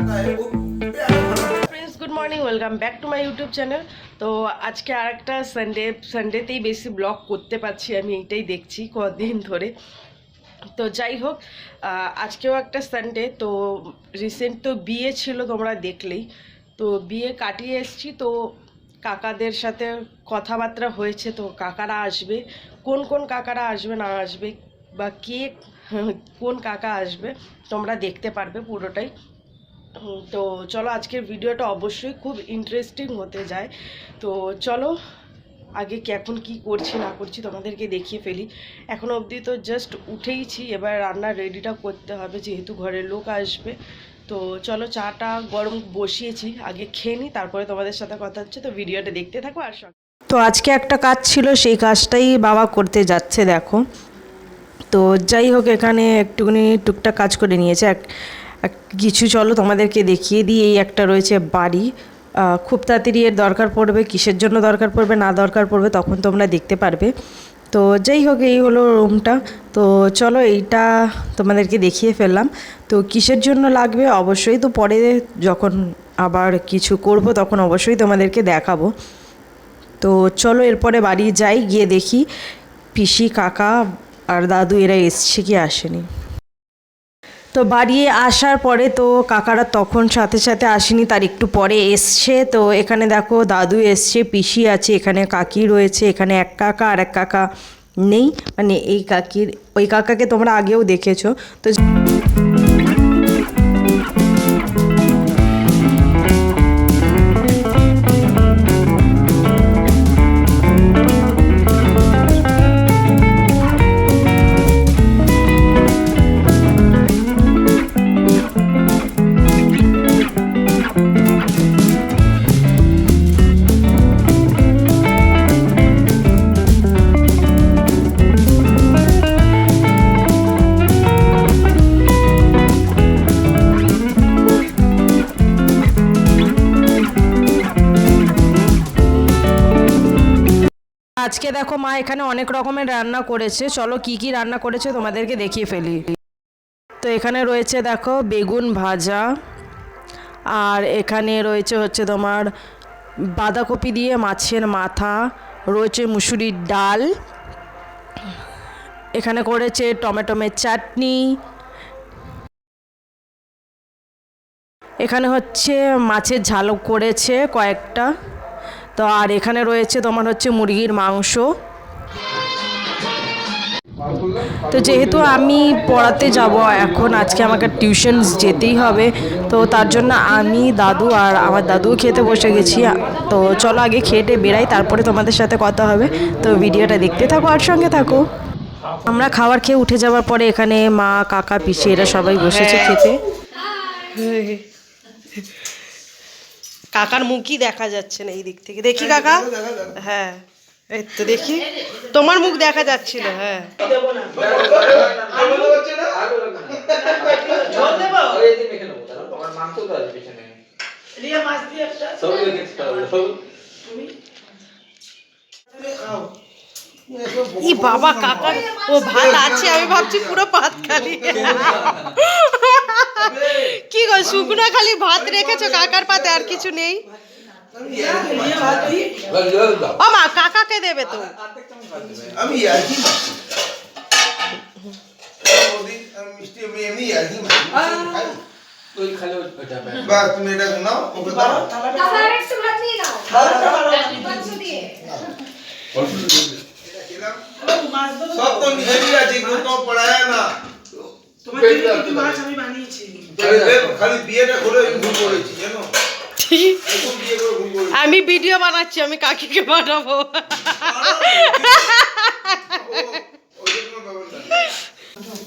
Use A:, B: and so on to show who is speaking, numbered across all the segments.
A: आता है वो प्यार भरा
B: friends good morning welcome back to my YouTube channel তো আজকে আর একটা সানডে সানডেতেই বেশি ব্লগ করতে পারছি আমি এইটাই দেখছি কদিন ধরে তো যাই হোক আহ, আজকেও একটা সানডে তো রিসেন্ট তো বিয়ে ছিল তোমরা দেখলেই তো বিয়ে কাটিয়ে এসেছি তো কাকাদের সাথে কথাবার্তা হয়েছে তো কাকারা আসবে কোন কোন কাকারা আসবে না আসবে বা কে কোন কাকা আসবে তোমরা দেখতে পারবে পুরোটাই হুম, তো চলো আজকের ভিডিওটা অবশ্যই খুব ইন্টারেস্টিং হতে যায়। তো চলো, আগে কি এখন কি করছি না করছি তোমাদেরকে দেখিয়ে ফেলি। এখন অবধি তো জাস্ট উঠেইছি, এবার রান্নার রেডিটা করতে হবে যেহেতু ঘরের লোক আসবে। তো চলো চাটা গরম বসিয়েছি, আগে খেয়ে নিই তারপরে তোমাদের সাথে কথা হচ্ছে। তো ভিডিওটা দেখতে থাকো আর তো আজকে একটা কাজ ছিল, সেই কাজটাই বাবা করতে যাচ্ছে, দেখো। তো যাই হোক, এখানে একটুখানি টুকটাক কাজ করে নিয়েছে। এক- কিছু চলো তোমাদেরকে দেখিয়ে দিই, এই একটা রয়েছে বাড়ি। খুব তাড়াতাড়ি এর দরকার পড়বে, কিসের জন্য দরকার পড়বে, না দরকার পড়বে, তখন তোমরা দেখতে পারবে। তো যাই হোক, এই হলো রুমটা। তো চলো এইটা তোমাদেরকে দেখিয়ে ফেললাম। তো কিসের জন্য লাগবে? অবশ্যই তো পরে যখন আবার কিছু করব, তখন অবশ্যই তোমাদেরকে দেখাবো। তো চলো এরপরে বাড়ি যাই, গিয়ে দেখি পিসি, কাকা আর দাদু এরা এসছে কি আসেনি। তো বাড়ি আসার পরে তো কাকারা তখন সাথে সাথে আসেনি, তার একটু পরে এসছে। তো এখানে দেখো দাদু এসছে, পিসি আছে, এখানে কাকি রয়েছে, এখানে এক কাকা আর এক কাকা নেই। মানে এই কাকির, ওই কাকাকে তোমরা আগেও দেখেছ। তো আজকে দেখো মা এখানে অনেক রকমের রান্না করেছে। চলো কি কি রান্না করেছে তোমাদেরকে দেখিয়ে ফেলি। তো এখানে রয়েছে দেখো বেগুন ভাজা। আর এখানে রয়েছে হচ্ছে তোমার বাঁধাকপি দিয়ে মাছের মাথা। রয়েছে মুসুরির ডাল। এখানে করেছে টমেটোমের চাটনি। এখানে হচ্ছে মাছের ঝালক করেছে কয়েকটা। তো আর এখানে রয়েছে তোমার হচ্ছে মুরগির মাংস। তো যেহেতু আমি পড়াতে যাব, এখন আজকে আমাকে টিউশন যেতেই হবে, তো তার জন্য আমি দাদু আর আমার দাদুও খেতে বসে গেছি। তো চলো আগে খেটে বেরাই তারপরে তোমাদের সাথে কথা হবে। তো ভিডিওটা দেখতে থাকো আর সঙ্গে থাকো। আমরা খাবার খেয়ে উঠে যাওয়ার পরে এখানে মা, কাকা, পিসি এরা সবাই বসেছে খেতে। কাকার মুখই দেখা যাচ্ছে না এই দিক থেকে। দেখি কাকা? হ্যাঁ এই তো দেখি। তোমার মুখ দেখা যাচ্ছিল হ্যাঁ। ই বাবা কাকা ও ভাত আছে আমি ভাবছি পুরো ভাত খালি। কি গো শুকনো খালি ভাত রেখেছো? কাকার পাতে আর কিছু নেই? ও মা কাকাকে দেবে তো।
A: আমি ইয়ার্কি মারছি বৌদি, আমি মিষ্টি আমি এমনি ইয়ার্কি মারছি মিষ্টি খাই। বাস তুমি এটা নাও ওকে দাও।
C: দাদা একটু ভাত নিয়ে নাও মাংস দিয়ে
A: এটা খেলাম। সব তো নিজেরই আছে কেউ তো পড়ায় না।
D: তোমার জন্য দুটো মাছ আমি বানিয়েছি।
A: খালি- খালি বিয়েটা করে আমি ভুল করেছি জানো? এখন বিয়ে করে ভুল করেছি
B: আমি ভিডিও বানাচ্ছি আমি কাকিকে।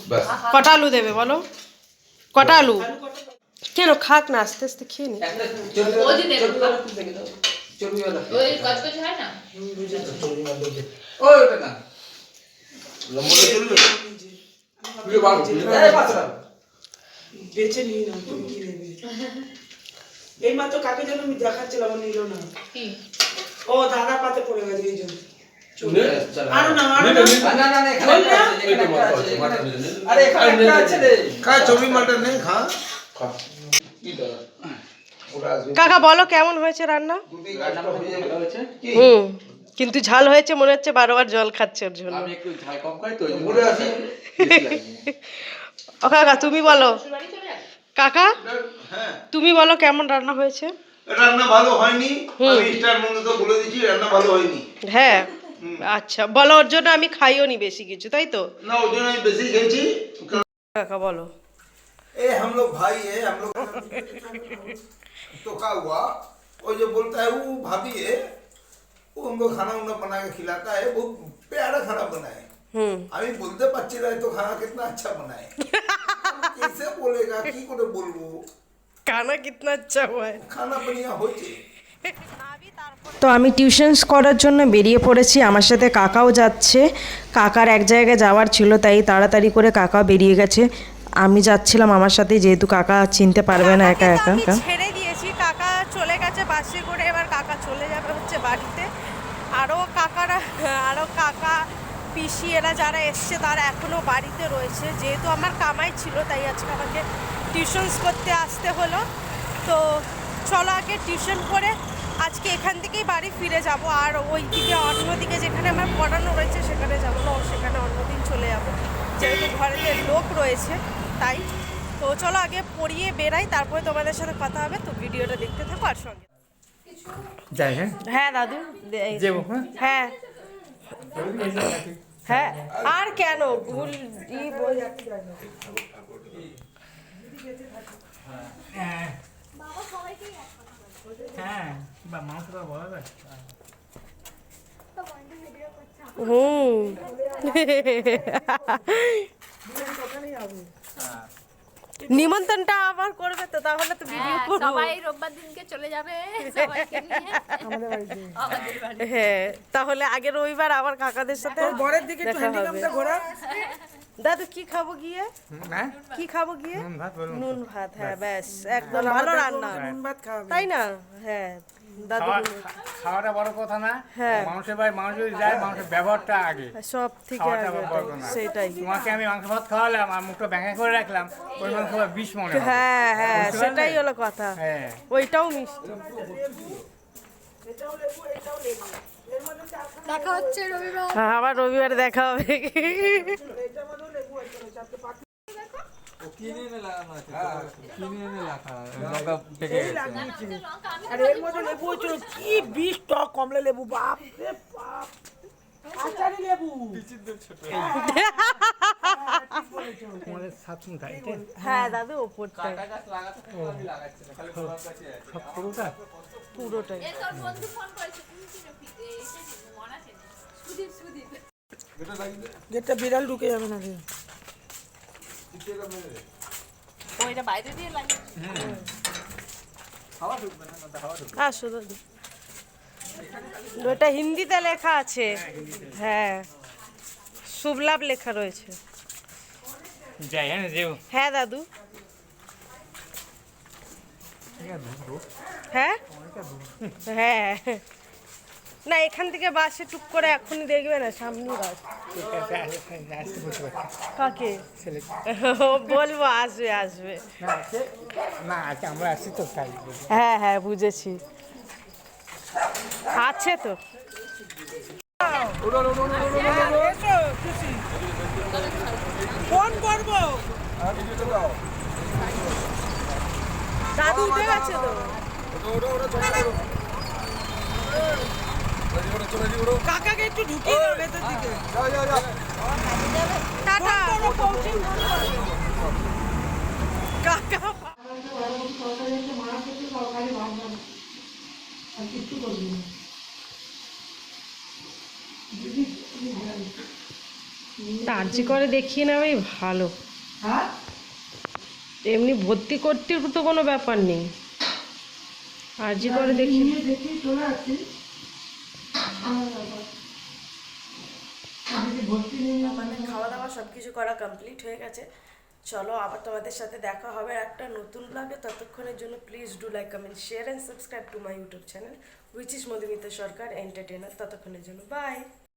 A: বাস
B: কটা আলু দেবে বলো? কটা আলু? কেন খাক না আস্তে আস্তে খেয়ে নি।
C: হয় না?
D: বেছে নিই না তুমি কি নেবে? এই মাত্র কাকে যেন আমি দেখাচ্ছিলাম ও নিল না। ও দাদা পাতে পড়ে গেছে এই জন্য। আরও না আরও না।
A: খা চবি মাটন নেই? খা। কি দাদা ওরা আসবে।
B: কাকা বলো কেমন হয়েছে রান্না?
A: হয়ে
B: হুম। কিন্তু ঝাল হয়েছে মনে হচ্ছে বারবার জল খাচ্ছে ওর জন্য
E: আমি একটু ঝাল কম খাই তো ওই জন্য
A: ঘুরে আসি
B: ও কাকা তুমি বলো কাকা
A: হ্যাঁ
B: তুমি বলো কেমন রান্না হয়েছে
A: রান্না ভালো হয়নি আমি স্টার মধ্যে তো বলে দিচ্ছি রান্না ভালো হয়নি
B: হ্যাঁ আচ্ছা বলো ওর জন্য আমি খাইও নি বেশি কিছু তাই তো
A: না ওই জন্য আমি বেশি খেয়েছি
B: কাকা বলো
A: ए हम लोग भाई है हम लोग तो क्या हुआ वो जो बोलता है वो भाभी है वो उनको खाना उना बना के खिलाता है वो प्यारा खाना बनाए। अभी बोलते পারছি रहे তো खाना कितना अच्छा बनाए। कैसे বলেগা কি করে বলব
B: খানা কিতনা আচ্ছা হয়
A: খানা বানিয়া হয়েছে
B: তো আমি টিউশনস করার জন্য বেরিয়ে পড়েছি আমার সাথে কাকাও যাচ্ছে। কাকার এক জায়গায় যাওয়ার ছিল তাই তাড়াতাড়ি করে কাকা বেরিয়ে গেছে। আমি যাচ্ছিলাম আমার সাথে যেহেতু কাকা চিনতে পারবে না একা একা।
F: ছেড়ে দিয়েছি কাকা চলে গেছে বাসে করে এবার কাকা চলে যাবে। আরও কাকা পিসি এরা যারা এসছে তারা এখনও বাড়িতে রয়েছে। যেহেতু আমার কামাই ছিল তাই আজকে আমাকে টিউশনস করতে আসতে হলো। তো চলো আগে টিউশন করে আজকে এখান থেকেই বাড়ি ফিরে যাব। আর ওই দিকে অন্যদিকে যেখানে আমার পড়ানো রয়েছে সেখানে যাব না সেখানে অন্যদিন চলে যাব। যেহেতু ঘরেতে লোক রয়েছে তাই। তো চলো আগে পড়িয়ে বেরাই তারপরে তোমাদের সাথে কথা হবে। তো ভিডিওটা দেখতে থাকো আর সঙ্গে।
E: যাই হ্যাঁ?
B: হ্যাঁ দাদু
E: যাব হ্যাঁ।
B: হ্যাঁ আর কেন? ভুল ই বল। হুম। নিমন্ত্রণটা আবার করবে তো তাহলে তো ভিডিও করব।
C: সবাই রোববার দিনকে চলে যাবে সবাইকে নিয়ে। আমাদের বাড়ি
B: হ্যাঁ তাহলে আগে রবিবার আবার কাকাদের সাথে
D: বরের দিকে একটু
B: দেখা
D: ঘোরা।
B: দাদু কি খাব গিয়ে?
E: হ্যাঁ?
B: কি খাব গিয়ে?
E: নুন ভাত বলুন।
B: নুন ভাত হ্যাঁ ব্যাস। একদম ভালো রান্না।
D: নুন ভাত খাওয়াবে
B: তাই না? হ্যাঁ।
E: খাওয়াটা বড় কথা না।
B: হ্যাঁ।
E: মানুষের বাড়ি মানুষ যদি যায় মানুষের ব্যবহারটা আগে।
B: সব থেকে সেটাই।
E: তোমাকে আমি মাংস ভাত খাওয়ালাম আর মুখটা ব্যাঙ্গা করে রাখলাম ওই মাংস বিষ মনে
B: হ্যাঁ হ্যাঁ সেটাই হলো কথা।
E: হ্যাঁ।
B: ওইটাও মিষ্টি।
C: দেখা হচ্ছে রবিবার।
B: হ্যাঁ, আবার রবিবারে দেখা হবে।
D: টক কমলা লেবু বাপ রে
B: হ্যাঁ ওপরটা
C: মনে
D: গেটটা বিড়াল ঢুকে যাবে না
C: ওইটা বাইরে দিয়ে লাগে
B: আসো দাদু। ওটা হিন্দিতে লেখা আছে। হ্যাঁ শুভ লাভ লেখা রয়েছে।
E: যাই হ্যাঁ
B: হ্যাঁ দাদু। হ্যাঁ? হ্যাঁ। না, এখান থেকে বাসে টুক করে এখনই দেখবে না, সামনে বাস। কাকে? বলব, আসবে আসবে।
E: না আমরা আসছি তো তাই
B: হ্যাঁ হ্যাঁ বুঝেছি। আছে তো।
D: ফোন করব
B: দাদু উঠে গেছে তো?
D: কাকাকে একটু ঢুকিয়ে দাও ভেতর দিকে।
B: টাটা।
D: পৌঁছে
B: কাকা আর্জি করে দেখিয়ে নেওয়াই ভালো। এমনি ভর্তি করতে তো কোনো ব্যাপার নেই। আর আর্জি করে দেখি আমাদের খাওয়া দাওয়া সব কিছু করা কমপ্লিট হয়ে গেছে। চলো আবার তোমাদের সাথে দেখা হবে একটা নতুন ব্লগে ততক্ষণের জন্য please do like comment share and subscribe to my YouTube channel which is Madhumita Sarkar entertainer ততক্ষণের জন্য বাই